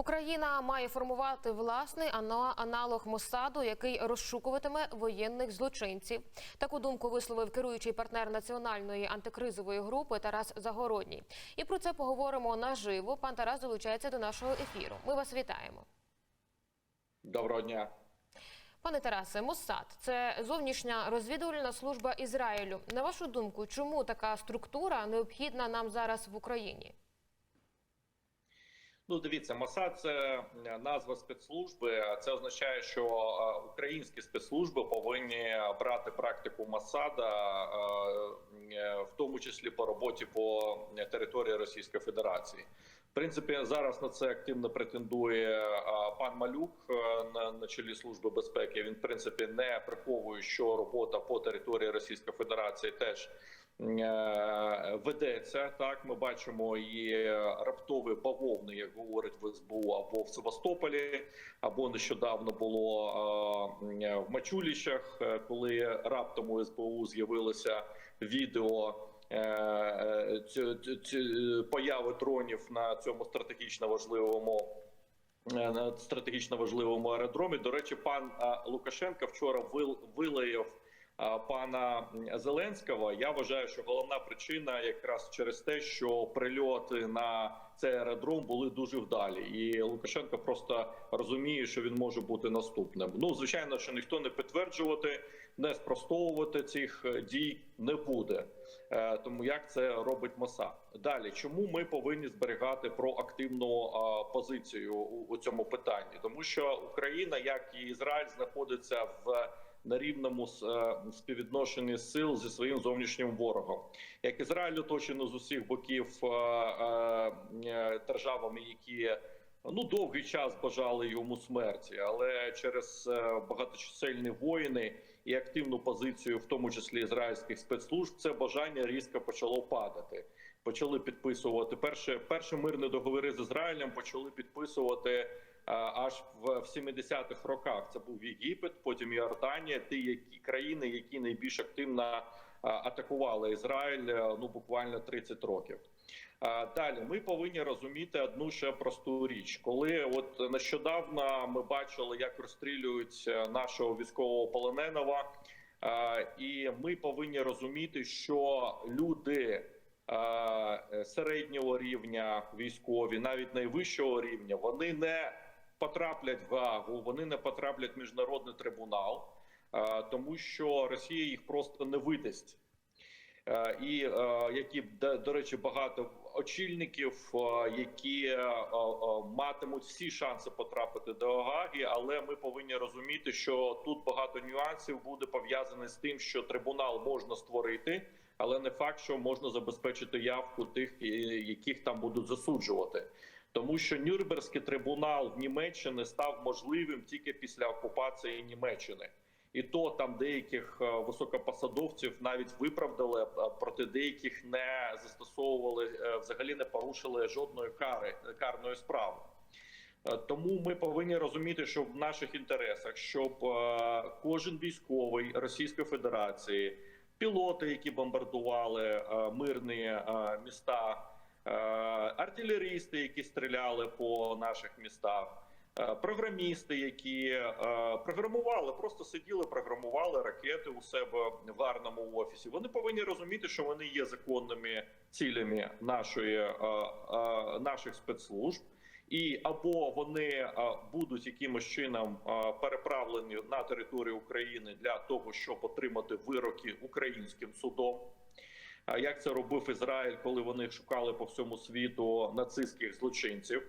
Україна має формувати власний аналог Моссаду, який розшукуватиме воєнних злочинців. Таку думку висловив керуючий партнер національної антикризової групи Тарас Загородній. І про це поговоримо наживо. Пан Тарас долучається до нашого ефіру. Ми вас вітаємо. Доброго дня. Пане Тарасе, Моссад – це зовнішня розвідувальна служба Ізраїлю. На вашу думку, чому така структура необхідна нам зараз в Україні? Ну, дивіться, Масад це назва спецслужби. Це означає, що е, українські спецслужби повинні брати практику Масада, е, в тому числі по роботі по території Російської Федерації. В принципі, зараз на це активно претендує е, пан Малюк е, на, на чолі служби безпеки. Він в принципі не приховує, що робота по території Російської Федерації теж е, ведеться. Так, ми бачимо і раптові бавовни, як говорить в СБУ, або в Севастополі, або нещодавно було е, в Мачуліщах, е, коли раптом у СБУ з'явилося відео. е, е, появи дронів на цьому стратегічно важливому е, на стратегічно важливому аеродромі. До речі, пан е, Лукашенко вчора вил- вилаяв е, пана Зеленського. Я вважаю, що головна причина якраз через те, що прильоти на цей аеродром були дуже вдалі, і Лукашенко просто розуміє, що він може бути наступним. Ну звичайно, що ніхто не підтверджувати, не спростовувати цих е, дій не буде. Е, Тому як це робить МОСАД. Далі, чому ми повинні зберігати проактивну позицію у цьому питанні? Тому що Україна, як і Ізраїль, знаходиться в на рівному е, співвідношенні сил зі своїм зовнішнім ворогом, як Ізраїль оточено з усіх боків е, е, державами, які ну довгий час бажали йому смерті, але через багаточисельні воїни і активну позицію, в тому числі ізраїльських спецслужб, це бажання різко почало падати. Почали підписувати перші, перші мирні договори з Ізраїлем. Почали підписувати аж в, в 70-х роках. Це був Єгипет, потім Йорданія, ті які країни, які найбільш активно е, атакували Ізраїль. е, Ну буквально 30 років. Далі ми повинні розуміти одну ще просту річ, коли от нещодавно ми бачили, як розстрілюють е, нашого військового полоненого, і ми повинні розуміти, що люди е, середнього рівня військові, навіть найвищого рівня, вони не потраплять в Гагу, вони не потраплять в міжнародний трибунал, е, тому що Росія їх просто не видасть. Е, і е, які до, речі, багато очільників, які матимуть всі шанси потрапити до Гаги, але ми повинні розуміти, що тут багато нюансів буде пов'язаний з тим, що трибунал можна створити, але не факт, що можна забезпечити явку тих, яких там будуть засуджувати. Тому що Нюрнберзький трибунал в Німеччині став можливим тільки після окупації Німеччини. І то там деяких е, високопосадовців навіть виправдали, проти деяких не застосовували е, взагалі не порушили жодної кари карної справи. Е, Тому ми повинні розуміти, що в наших інтересах, щоб е, кожен військовий Російської Федерації, пілоти, які бомбардували е, мирні е, міста, е, артилерісти, які стріляли по наших містах. Е, Програмісти, які е, програмували, просто сиділи, програмували ракети у себе в гарному офісі. Вони повинні розуміти, що вони є законними цілями нашої е, е, наших спецслужб, і або вони е, будуть якимось чином е, переправлені на територію України для того, щоб отримати вироки українським судом. Як це робив Ізраїль, коли вони шукали по всьому світу нацистських злочинців?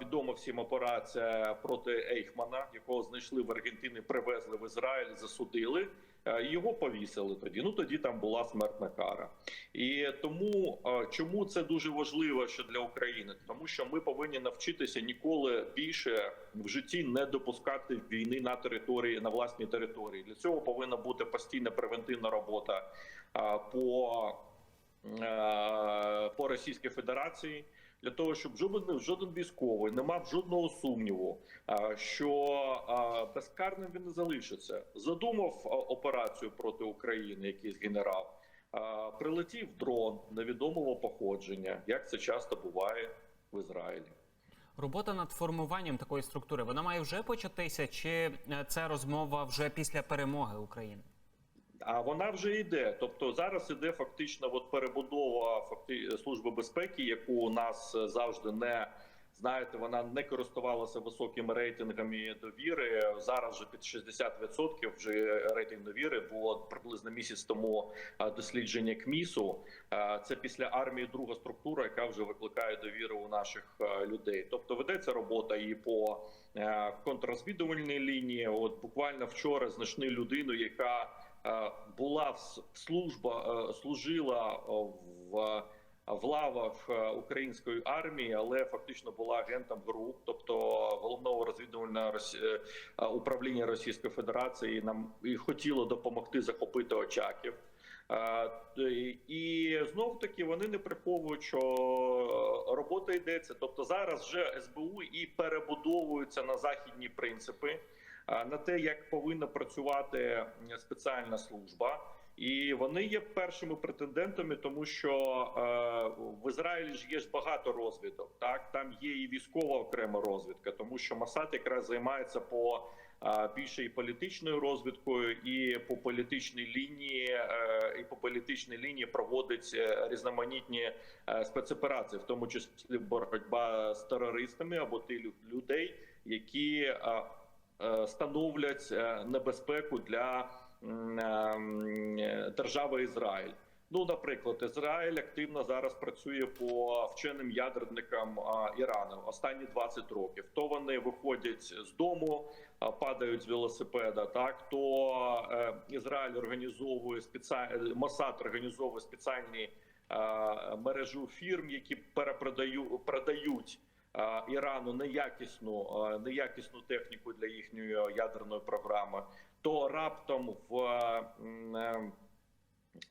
Відома всім операція проти Ейхмана, якого знайшли в Аргентині, привезли в Ізраїль, засудили. І Його повісили тоді. Ну тоді там була смертна кара. І тому чому це дуже важливо ще для України? Тому що ми повинні навчитися ніколи більше в житті не допускати війни на території на власній території. Для цього повинна бути постійна превентивна робота по, е, по Російській Федерації. Для того щоб жоден жоден військовий не мав жодного сумніву, що безкарним він не залишиться. Задумав операцію проти України, якийсь генерал. Прилетів дрон невідомого походження, як це часто буває в Ізраїлі. Робота над формуванням такої структури вона має вже початися, чи це розмова вже після перемоги України? А вона вже йде. Тобто зараз іде фактично от перебудова факти служби безпеки, яку у нас завжди не знаєте, вона не користувалася високими рейтингами довіри. Зараз вже під 60% вже рейтинг довіри було приблизно місяць тому дослідження КМІСу. Це після армії друга структура, яка вже викликає довіру у наших людей. Тобто ведеться робота і по е, контррозвідувальній лінії. От буквально вчора знайшли людину, яка була в с- служба, е, служила е, в. В лавах е, української армії, але фактично була агентом ГРУ, тобто головного розвідувального е, управління Російської Федерації, нам і хотіло допомогти захопити Очаків. Е, І знов таки вони не приховують, що е, робота йдеться. Тобто зараз вже СБУ і перебудовуються на західні принципи, е, на те, як повинна працювати спеціальна служба. І вони є першими претендентами, тому що е, в Ізраїлі ж є ж багато розвідок. Так там є і військова окрема розвідка, тому що Масад якраз займається по е, більше і політичною розвідкою, і по політичній лінії, е, і по політичній лінії проводить різноманітні спецоперації, в тому числі боротьба з терористами або лю- людей, які становлять е, небезпеку для е, держави Ізраїль. Ну, наприклад, Ізраїль активно зараз працює по вченим ядерникам Ірану останні 20 років. То вони виходять з дому, падають з велосипеда. Так то е, Ізраїль організовує спеціальні Мосад організовує спеціальні е, мережу фірм, які перепродаю продають е, Ірану неякісну, е, неякісну техніку для їхньої ядерної програми. То раптом в е,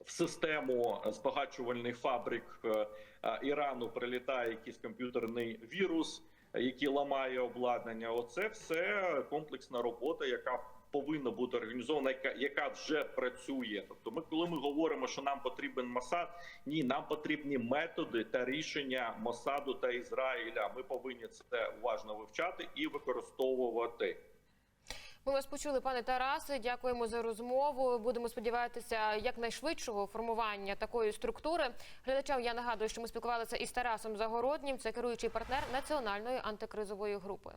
в систему збагачувальних фабрик е, е, Ірану прилітає якийсь комп'ютерний вірус, е, який ламає обладнання. Оце все комплексна робота, яка повинна бути організована, яка, яка вже працює. Тобто, ми, коли ми говоримо, що нам потрібен Масад, ні, нам потрібні методи та рішення Мосаду та Ізраїля. Ми повинні це уважно вивчати і використовувати. Ми вас почули, пане Тарасе. Дякуємо за розмову. Будемо сподіватися якнайшвидшого формування такої структури. Глядачам я нагадую, що ми спілкувалися із Тарасом Загороднім. Це керуючий партнер національної антикризової групи.